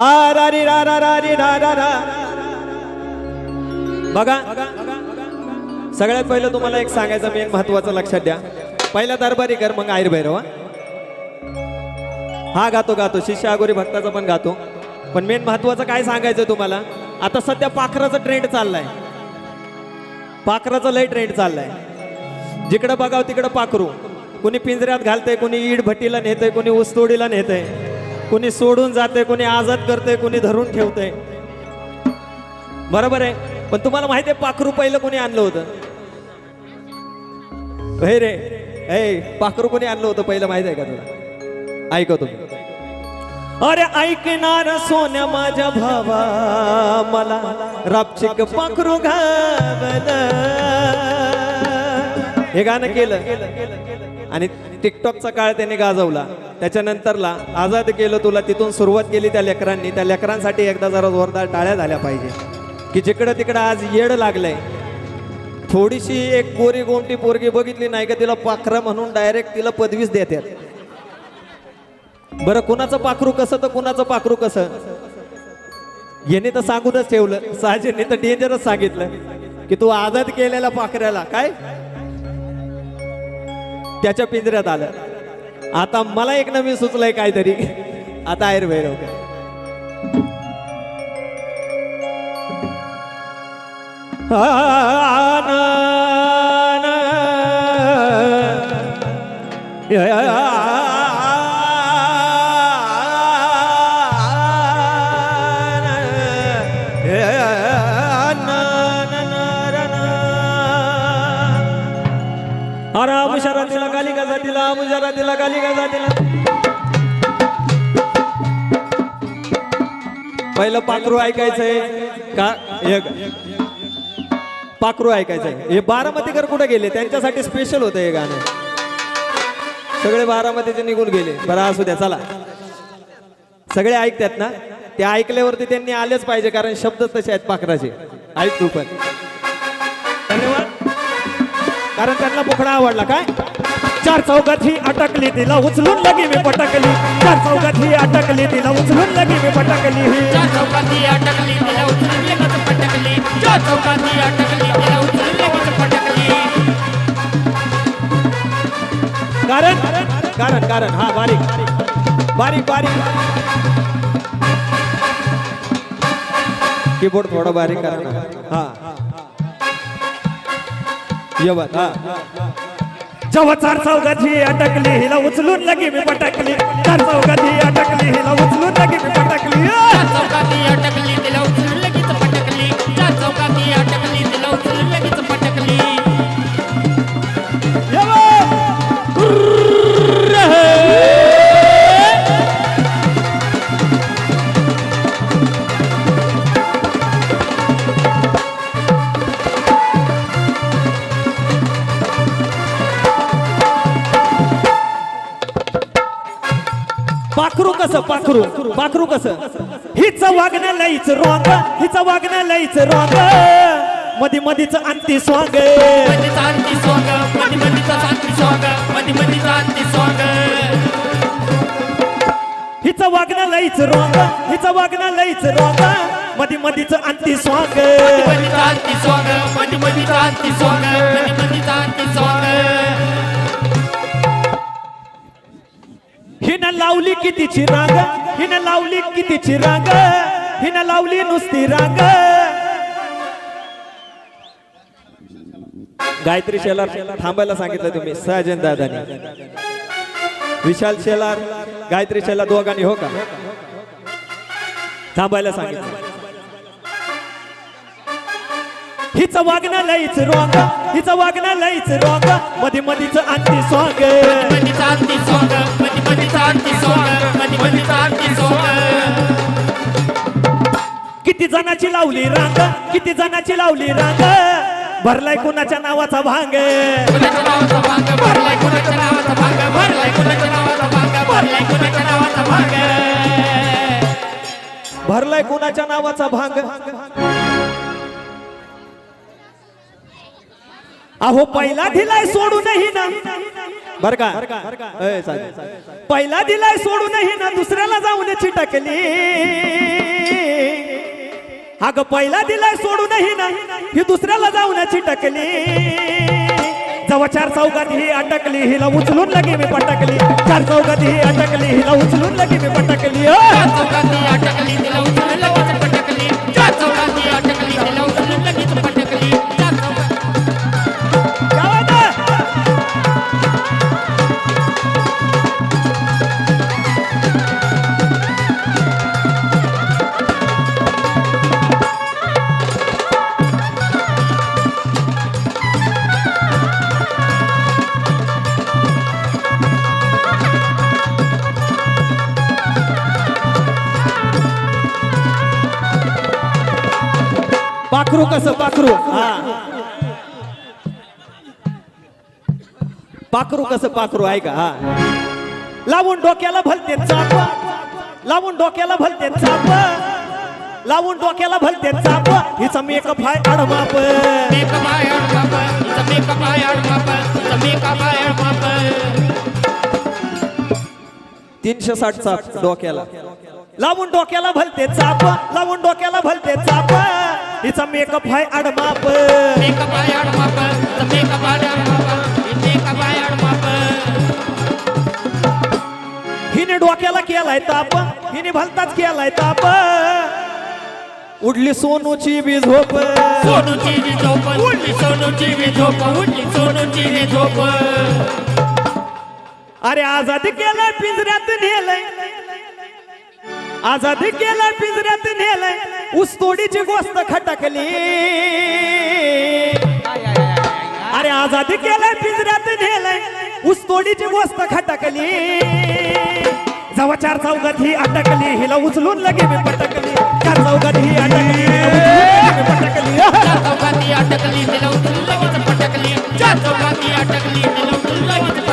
आ रा रा रा रा रा रा रा बघा सगळ्यात पहिलं तुम्हाला एक सांगायचं मेन महत्वाचं लक्षात द्या. पहिला दरबारी कर मग आयर भैरव हा. हा गातो गातो. शिष्य आगोरी भक्ताचा पण गातो. पण मेन महत्वाचं काय सांगायचं तुम्हाला? आता सध्या पाखराचा ट्रेंड चाललाय. पाखराचा लय ट्रेंड चाललाय. जिकडं बघाव तिकडं पाखरू. कोणी पिंजऱ्यात घालतंय कोणी ईड भट्टीला नेतंय कोणी ऊसतोडीला नेतंय. कोणी सोडून जाते कोणी आजाद करते कोणी धरून ठेवते. बरोबर आहे? पण तुम्हाला माहिती आहे पाखरू पहिलं कोणी आणलं होतं? हे रे हे पाखरू कोणी आणलं होतं पहिलं माहिती आहे का तुला? ऐकतो अरे ऐकणार सोन्या माझ्या भावा मला रापचिक पाखरू घावलं हे गाणं केलं. आणि टिकटॉकचा काळ त्याने गाजवला. त्याच्यानंतरला आझाद केलं तुला तिथून सुरुवात केली त्या लेकरांनी. त्या लेकरांसाठी एकदा जरा जोरदार टाळ्या झाल्या पाहिजे. की जिकडं तिकडं आज येड लागलंय. थोडीशी एक गोरी गोमटी पोरगी बघितली नाही का तिला पाखरं म्हणून डायरेक्ट तिला पदवीच देतात. बरं कुणाचं पाखरू कसं तर कुणाचं पाखरू कसं? याने तर सांगूनच ठेवलं. साहजिकने तर डेंजरच सांगितलं. की तू आझाद केलेल्या पाखऱ्याला काय? त्याच्या पिंजऱ्यात आलं आता मला एक नवीन सुचलंय काहीतरी आता आहेर भैरव अरे मुशरातीला गाली गाजा दिला मुशरातीला गाली गाजा दिला पहिलं पाखरू ऐकायचंय. का? एक पाखरू ऐकायचंय. हे बारामतीकर कुठे गेले? त्यांच्यासाठी स्पेशल होतं हे गाणं. सगळे बारामतीचे निघून गेले. बरं असू द्या चला. सगळे ऐकतात ना? ते ऐकल्यावरती त्यांनी आलेच पाहिजे कारण शब्द तसे आहेत पाखराचे. ऐक तू पण. कारण त्यांना बोकडा आवडला. काय? चार चौकात ही अटकली तिला उचलून लगी मी पटकली. चार चौकात ही अटकली तिला उचलून लगी मी पटकली. ज्या चौकाती अटकली तिला उचलून लगेच पटकली. चौकाती अटकली तिला उचलून लगेच पटकली. कारण कारण कारण. हा बारीक बारीक बारीक. कीबोर्ड थोडा बारीक करा. ना. हा. ये जेव्हा चार चौघाची अटकली हिला उचलून लगी मी पटकली. चार चौघाची पाखरू कसं पाखरू? पाखरू कसं? हिच वागणं लईच रॉंग हिच वागणं लईच रॉंग मधी मधीच अंती स्वांग हिच वागणं लईच रॉंग हिच वागणं लईच रॉंग मधी मधीच अंती स्वांग हिनं लावली कितीची राग? हिनं लावली कितीची राग? हिनं लावली नुसती राग? गायत्री शेलार थांबायला सांगितलं तुम्ही सहजन दादानी. विशाल शेलार गायत्री शेलार दोघांनी हो का? थांबायला सांगितलं. हिचं वागणं लईच रॉंग हिचं वागणं लईच रॉंग मधी मधीच आणती स्वांग. मधी शांती सोंग मधी मधी शांती सोंग मधी किती जणाची लावली रांग किती जणाची लावली रांग. भरलाय कुणाच्या नावाचा भांग. कुणाच्या नावाचा भांग. भरलाय कुणाच्या नावाचा भांग. अहो पहिला दिलाय सोडूनही ना. बर का. पहिला दिलाय सोडूनही ना दुसऱ्याला जाऊन चिटकली अगं पहिला दिलाय सोडूनही ना ही दुसऱ्याला जाऊन चिटकली जवळ चार चौकात ही अटकली हिला उचलून लगे मी पटकली. चार चौकात ही अटकली हिला उचलून लगे मी पटकली. पाखरू कसं पाखरू? हा. पाखरू कसं पाखरू आहे का हा. लावून डोक्याला भलते चाप. लावून डोक्याला भलते चाप. लावून डोक्याला भलते चाप. हिचा मेकअप हाय अडमाप मेकअप आहे अडमाप तिचा मेकअप आहे अडमाप तिचा मेकअप आहे अडमाप तीनशे साठ चाप डोक्याला. लावून डोक्याला भलते चाप. लावून डोक्याला भलते चाप. हिचा मेकअप हाय अडमाप मेकअप आहे अडमाप मेकअप आहे अडमाप मेकअप आहे अडमाप हिने डोक्याला केलाय ताप. हिने भलताच केलाय ताप. उडली सोनूची बी झोप. सोनूची जी झोप. उडली सोनूची जी झोप. उडली सोनूची जी झोप. अरे आझाद केलाय पिंजऱ्यात नेलय. आझादी केलाय पिंजऱ्यात नेलय ऊसतोडीची गोष्ट खटकली. अरे आझादी केलाय पिंजऱ्यात नेलय ऊसतोडीची गोष्ट खटकली. जवाचार चार चौघात ही अटकली हिला उचलून लगे मी पटकली. चार चौघात ही अटकली पटकली. अटकली तिला उचलून लगेच पटकली. चार चौकाती अटकली तिला उचलून लगेच